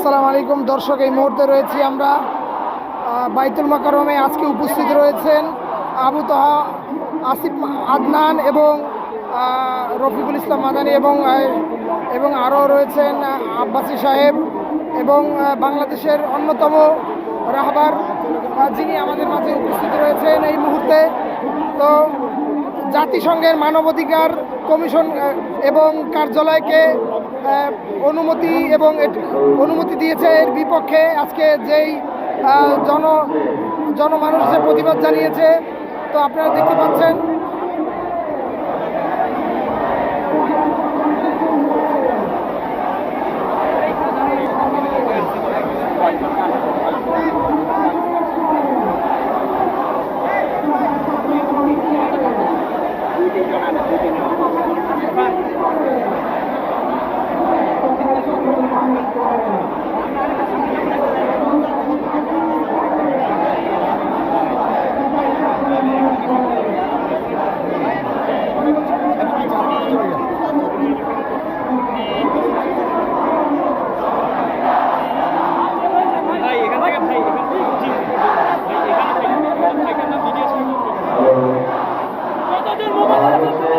আসসালামু আলাইকুম। দর্শক, এই মুহূর্তে রয়েছি আমরা বাইতুল মাকারমে আজকে উপস্থিত রয়েছেন আবু তাহা, আসিফ আদনান এবং রফিকুল ইসলাম মাদানী এবং এবং আরও রয়েছেন আব্বাসী সাহেব এবং বাংলাদেশের অন্যতম রাহবার যিনি আমাদের মাঝে উপস্থিত রয়েছেন এই মুহূর্তে। তো জাতিসংঘের মানবাধিকার কমিশন এবং কার্যালয়কে অনুমতি এবং অনুমতি দিয়েছে এর বিপক্ষে আজকে যেই জন জনমানুষ প্রতিবাদ জানিয়েছে, তো আপনারা দেখতে পাচ্ছেন Obrigado.